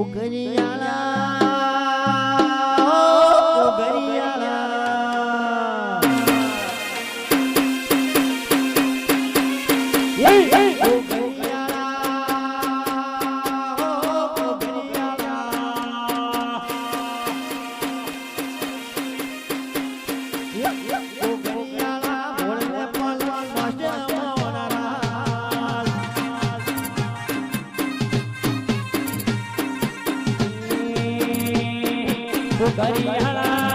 ઉગરિયાળા તમારા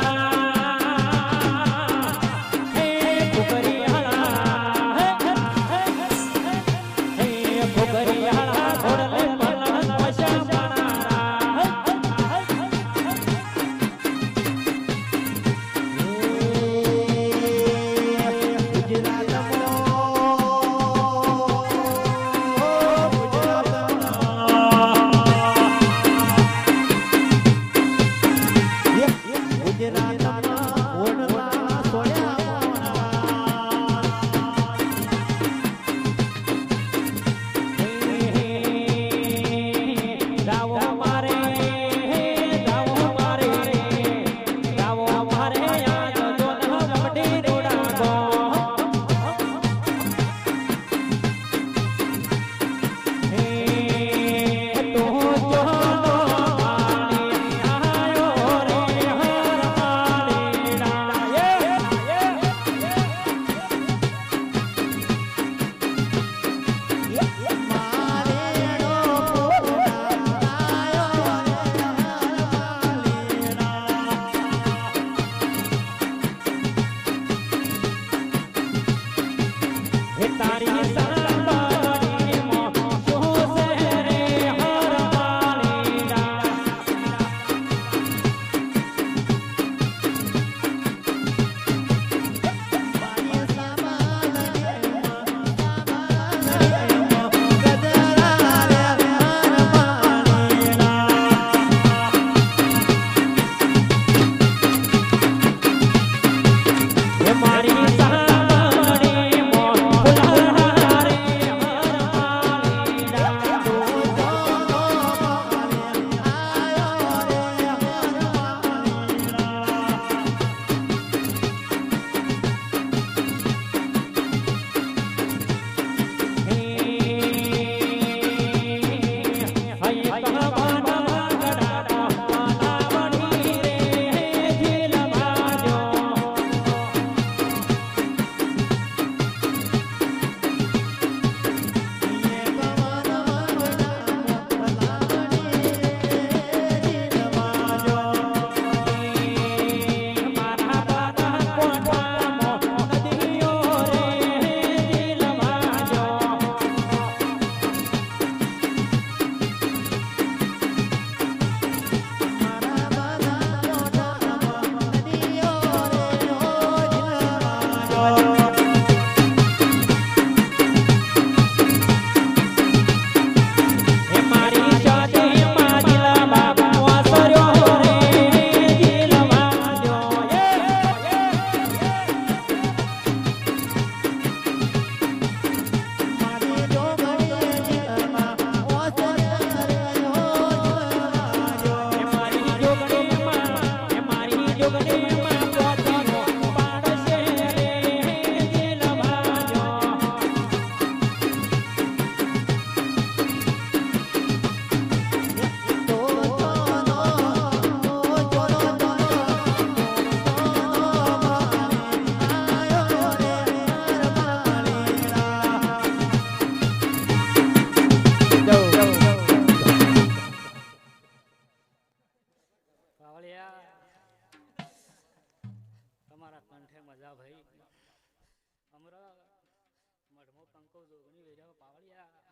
મઢમો પંકો જોગણી વેર્યા પાવળિયા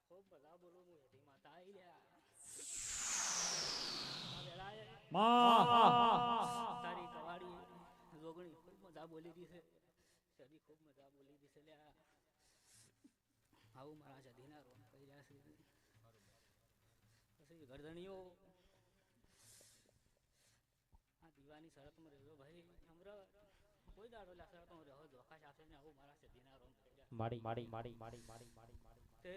ખૂબ બધા બોલું હું હેઠી માતા આઈ લ્યા આ વેળાએ તારી કવાડી જોગણી ખૂબ મજા બોલી રહી છે સદી ખૂબ મજા બોલી રહી છે લ્યા આવું મારા જધીના રોમ કહી રહ્યા પછી ગરદણીઓ આ દીવાની શરતમાં રહેજો ભાઈ હમણાં કોઈ દાડો લા શરતમાં રહો ધોકા સાથે ને આવું મારા સદીના રોમ થઈ ગયા માડી. માડી માડી માડી માડી માડી માડી તે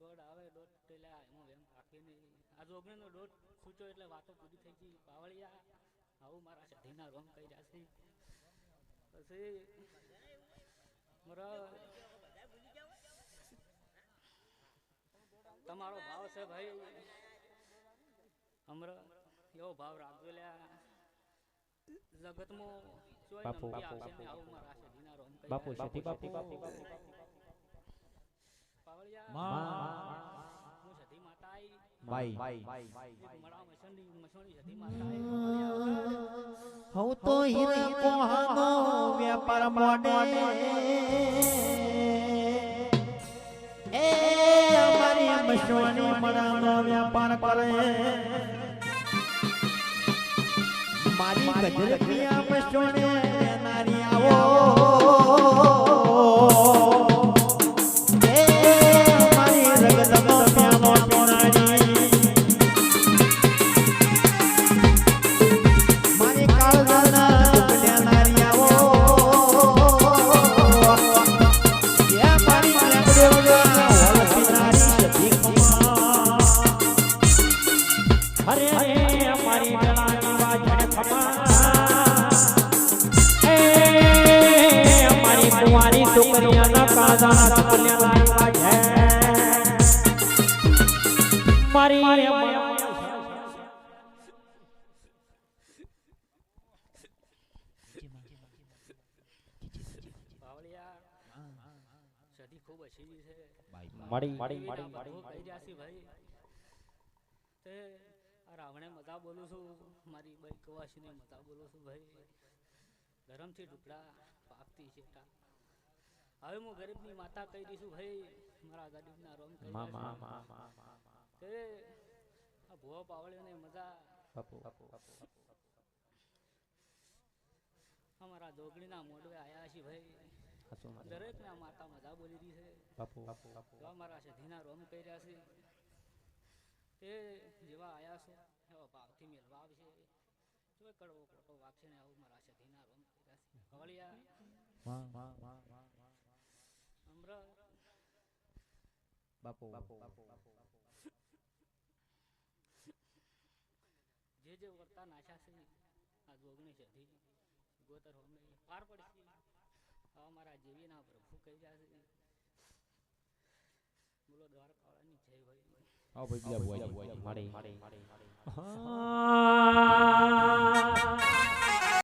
દોડ આવે દોડ પેલા હું એમ નહીં આ જોગણીનો દોઢ સૂચો એટલે વાતો પૂરી થઈ ગઈ. પાવળિયા આવું મારા સધીના રોમ કર્યા જશે પછી મારા તમારો ભાવ છે ભાઈ. હમણાં એવો ભાવ રાખજો લ્યા જગતમાં ચોય બાપુ, આવશે આવું મારા બાપુ. સતી બાપુ હું તો હીરા કોહાનો વેપાર મોડે એ અમારી વેપાર કરે મારી ગજરપિયા મશોને નારી રહ્યા છે ભાઈ તે આ રાવણે મતા બોલું છું મારી બાઈ કવાસીને મતા બોલું છું ભાઈ ગરમથી ટુકડા પાકતી છે ટા. હવે હું ગરીબની માતા કહી દઈશું ભાઈ મારા ગરીબના રોમ કહી તે આ ભુવા પાવળીઓને મજા અમારા જોગણીના મોઢવે આયા છે ભાઈ દરેક આ માતા મજા બોલી રહી છે. અમારા સધીના રોમ કહી રહ્યા છે. તે જેવા આયા છો એવા ભાવથી મેળવા આવશે. જો કડવો ખોટો વાગશે ને આવું મારા સધીના રોમ કહી રહ્યા છે બાપુ. જે જે વર્તા નાશા છે આ જોગણી સધી ગોતર હોમે પાર પડશે આવા મારા જેવીના પ્રભુ કહી છે. બોલો દ્વારકાવાળાની જય ભાઈ